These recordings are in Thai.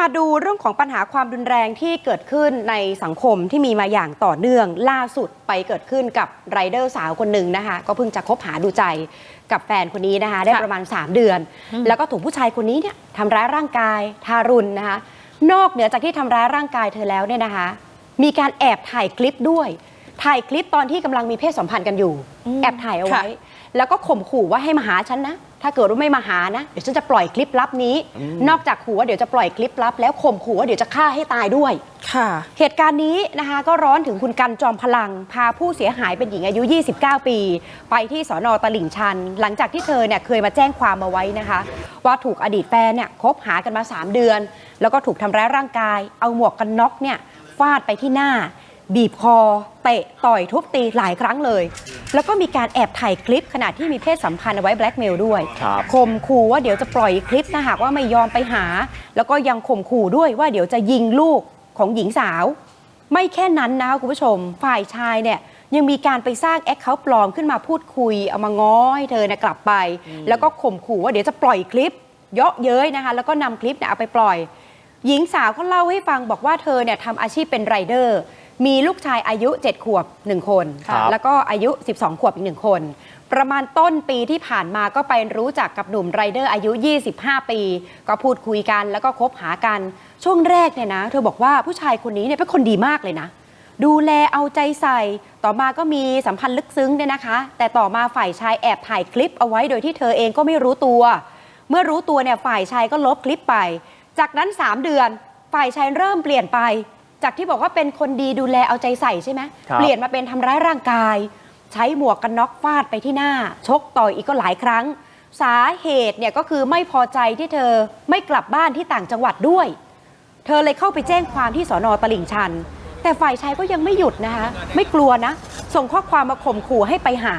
มาดูเรื่องของปัญหาความรุนแรงที่เกิดขึ้นในสังคมที่มีมาอย่างต่อเนื่องล่าสุดไปเกิดขึ้นกับไรเดอร์สาวคนหนึ่งนะคะ ก็เพิ่งจะคบหาดูใจกับแฟนคนนี้นะคะ ได้ค่ะประมาณ 3 เดือน แล้วก็ถูกผู้ชายคนนี้เนี่ยทำร้ายร่างกายทารุณนะคะ นอกเหนือจากที่ทำร้ายร่างกายเธอแล้วเนี่ยนะคะ มีการแอบถ่ายคลิปด้วย ถ่ายคลิปตอนที่กำลังมีเพศสัมพันธ์กันอยู่ แอบถ่ายเอาไว้ แล้วก็ข่มขู่ว่าให้มาหาฉันนะ ถ้าเกิดว่าไม่มาหานะ เดี๋ยวฉันจะปล่อยคลิปลับนี้ นอกจากขู่ว่าเดี๋ยวจะปล่อยคลิปลับ แล้วข่มขู่ว่าเดี๋ยวจะฆ่าให้ตายด้วย ค่ะ เหตุการณ์นี้นะคะก็ร้อนถึงคุณกันจอมพลัง พาผู้เสียหายเป็นหญิงอายุ 29 ปี ไปที่สอนอตลิ่งชัน หลังจากที่เธอเนี่ยเคยมาแจ้งความมาไว้นะคะ ว่าถูกอดีตแฟนเนี่ยคบหากันมา 3 เดือน แล้วก็ถูกทำร้ายร่างกาย เอาหมวกกันน็อกเนี่ยฟาดไปที่หน้า บีบคอ เตะต่อยทุบตีหลายครั้งเลย แล้วก็มีการแอบถ่ายคลิปขณะที่มีเพศสัมพันธ์เอาไว้แบล็กเมลด้วยครับข่มขู่ว่าเดี๋ยวจะปล่อยคลิปถ้าหากว่าไม่ยอมไปหา แล้วก็ยังข่มขู่ด้วยว่าเดี๋ยวจะยิงลูกของหญิงสาว ไม่แค่นั้นนะคะคุณผู้ชม ฝ่ายชายเนี่ยยังมีการไปสร้างแอคเคาท์ปลอมขึ้นมาพูดคุย เอามาง้อให้เธอเนี่ยกลับไป แล้วก็ข่มขู่ว่าเดี๋ยวจะปล่อยคลิป เยาะเย้ยนะคะ แล้วก็นำคลิปเนี่ยเอาไปปล่อย หญิงสาวก็เล่าให้ฟังบอกว่าเธอเนี่ยทำอาชีพเป็นไรเดอร์ มีลูกชายอายุ 7 ขวบ 1 คน ครับแล้วก็อายุ 12 ขวบอีกหนึ่งคน ประมาณต้นปีที่ผ่านมาก็ไปรู้จักกับหนุ่มไรเดอร์อายุ 25 ปี ก็พูดคุยกันแล้วก็คบหากัน ช่วงแรกเนี่ยนะ เธอบอกว่าผู้ชายคนนี้เนี่ยเป็นคนดีมากเลยนะ ดูแลเอาใจใส่ ต่อมาก็มีสัมพันธ์ลึกซึ้งเนี่ยนะคะ แต่ต่อมาฝ่ายชายแอบถ่ายคลิปเอาไว้โดยที่เธอเองก็ไม่รู้ตัว เมื่อรู้ตัวเนี่ยฝ่ายชายก็ลบคลิปไป จากนั้น 3 เดือน ฝ่ายชายเริ่มเปลี่ยนไป จากที่บอกว่าเป็นคนดีดูแลเอาใจใส่ใช่ไหมครับ เปลี่ยนมาเป็นทำร้ายร่างกาย ใช้หมวกกันน็อกฟาดไปที่หน้า ชกต่อยอีกก็หลายครั้ง สาเหตุเนี่ยก็คือไม่พอใจที่เธอไม่กลับบ้านที่ต่างจังหวัดด้วย เธอเลยเข้าไปแจ้งความที่สอนอตลิ่งชัน แต่ฝ่ายชายก็ยังไม่หยุดนะคะ ไม่กลัวนะ ส่งข้อความมาข่มขู่ให้ไปหา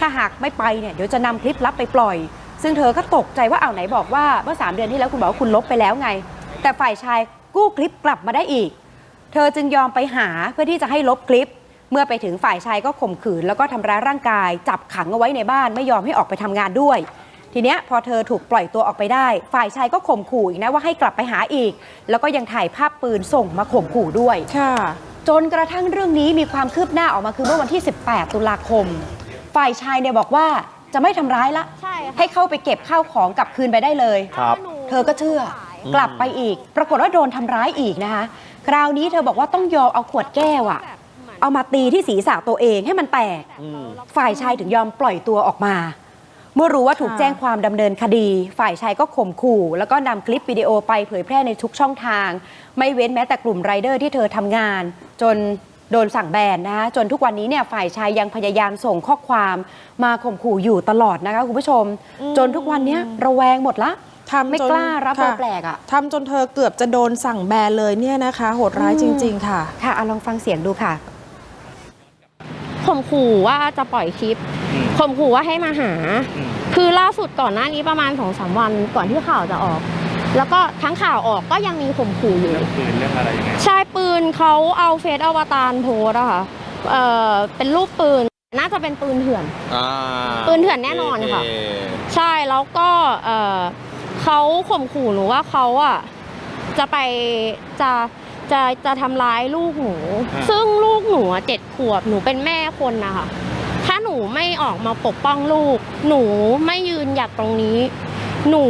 ถ้าหากไม่ไปเนี่ยเดี๋ยวจะนำคลิปลับไปปล่อย ซึ่งเธอก็ตกใจว่าเอาไหนบอกว่าเมื่อสามเดือนที่แล้วคุณบอกว่าคุณลบไปแล้วไง แต่ฝ่ายชายกู้คลิปกลับมาได้อีก เธอจึงยอมไปหาเพื่อที่จะให้ลบคลิป เมื่อไปถึงฝ่ายชายก็ข่มขืน แล้วก็ทำร้ายร่างกาย จับขังเอาไว้ในบ้านไม่ยอมให้ออกไปทำงานด้วย ทีเนี้ยพอเธอถูกปล่อยตัวออกไปได้ ฝ่ายชายก็ข่มขู่อีกนะว่าให้กลับไปหาอีก แล้วก็ยังถ่ายภาพปืนส่งมาข่มขู่ด้วย ค่ะ จนกระทั่งเรื่องนี้มีความคืบหน้าออกมาคือเมื่อวันที่ 18 ตุลาคม ฝ่ายชายเนี่ยบอกว่าจะไม่ทำร้ายละ ใช่ค่ะ ให้เข้าไปเก็บข้าวของกลับคืนไปได้เลย ครับ เธอก็เชื่อ กลับไปอีก ปรากฏว่าโดนทำร้ายอีกนะคะ คราวนี้เธอบอกว่าต้องยอมเอาขวดแก้วอะเอามาตีที่ศีรษะตัวเองให้มันแตกอืมฝ่ายชายถึงยอมปล่อยตัวออกมา เมื่อรู้ว่าถูกค่ะแจ้งความดำเนินคดี ฝ่ายชายก็ข่มขู่ แล้วก็นำคลิปวิดีโอไปเผยแพร่ในทุกช่องทาง ไม่เว้นแม้แต่กลุ่มไรเดอร์ที่เธอทำงาน จนโดนสั่งแบนนะคะจนทุกวันนี้เนี่ยฝ่ายชายยังพยายามส่งข้อความมาข่มขู่อยู่ตลอดนะคะคุณผู้ชม จนทุกวันเนี้ยระแวงหมดละ ทำไม่จนกล้ารับเบอค่ะร์แปลกอะ ทำจนเธอเกือบจะโดนสั่งแบนเลยเนี่ยนะคะ โหดร้ายจริง ๆ ค่ะ ค่ะเอาลองฟังเสียงดูค่ะ ข่มขู่ว่าจะปล่อยคลิปอืมข่มขู่ว่าให้มาหา อืมคือล่าสุดก่อนหน้านี้ประมาณสองสามวันก่อนที่ข่าวจะออก แล้วก็ทั้งข่าวออกก็ยังมีข่มขู่อยู่ เรื่องปืนเรื่องอะไรยังไง ใช่ปืนเขาเอาเฟซอวตารโพสต์อะค่ะเอ่อเป็นรูปปืนน่าจะเป็นปืนเถื่อน อ่าปืนเถื่อนแน่นอนค่ะโเใช่แล้วก็เอ่อ เขาข่มขู่หนูว่าเขาอะจะไปจะจะจะทำร้ายลูกหนู อ่า ซึ่งลูกหนูอะเจ็ดขวบหนูเป็นแม่คนนะคะ ถ้าหนูไม่ออกมาปกป้องลูก หนูไม่ยืนหยัดตรงนี้ หนู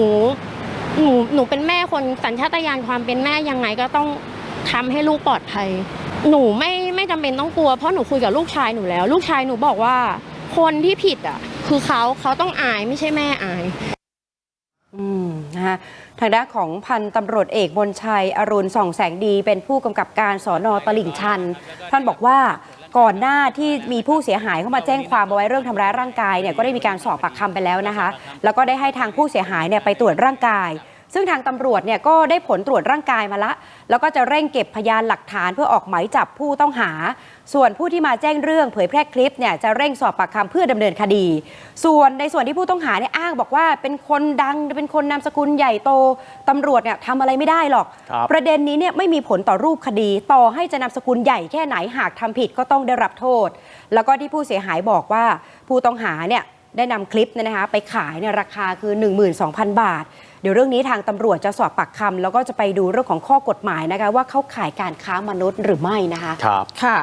หนูหนูเป็นแม่คนสัญชาตญาณความเป็นแม่ยังไงก็ต้องทำให้ลูกปลอดภัย หนูไม่ไม่จำเป็นต้องกลัวเพราะหนูคุยกับลูกชายหนูแล้ว ลูกชายหนูบอกว่า คนที่ผิดอะ คือเขาเขาต้องอายไม่ใช่แม่อายอืม นะคะทางด้านของพันตำรวจเอกบนชัย อรุณส่องแสงดี เป็นผู้กำกับการสอนอตลิ่งชัน ท่านบอกว่าก่อนหน้าที่มีผู้เสียหายเข้ามาแจ้งความเอาไว้เรื่องทำร้ายร่างกายเนี่ยก็ได้มีการสอบปากคำไปแล้วนะคะ แล้วก็ได้ให้ทางผู้เสียหายเนี่ยไปตรวจร่างกาย ซึ่งทางตำรวจเนี่ยก็ได้ผลตรวจร่างกายมาละ แล้วก็จะเร่งเก็บพยานหลักฐานเพื่อออกหมายจับผู้ต้องหา ส่วนผู้ที่มาแจ้งเรื่องเผยแพร่คลิปเนี่ยจะเร่งสอบปากคำเพื่อดำเนินคดี ส่วนในส่วนที่ผู้ต้องหาเนี่ยอ้างบอกว่า เป็นคนดังเป็นคนนามสกุลใหญ่โตตำรวจเนี่ยทำอะไรไม่ได้หรอกครับประเด็นนี้เนี่ยไม่มีผลต่อรูปคดี ต่อให้จะนามสกุลใหญ่แค่ไหนหากทำผิดก็ต้องได้รับโทษ แล้วก็ที่ผู้เสียหายบอกว่าผู้ต้องหาเนี่ย ได้นำคลิปเนี่ยนะคะไปขายในราคาคือ 12,000 บาท เดี๋ยวเรื่องนี้ทางตำรวจจะสอบปากคำแล้วก็จะไปดูเรื่องของข้อกฎหมายนะคะว่าเข้าข่ายการค้ามนุษย์หรือไม่นะคะครับค่ะ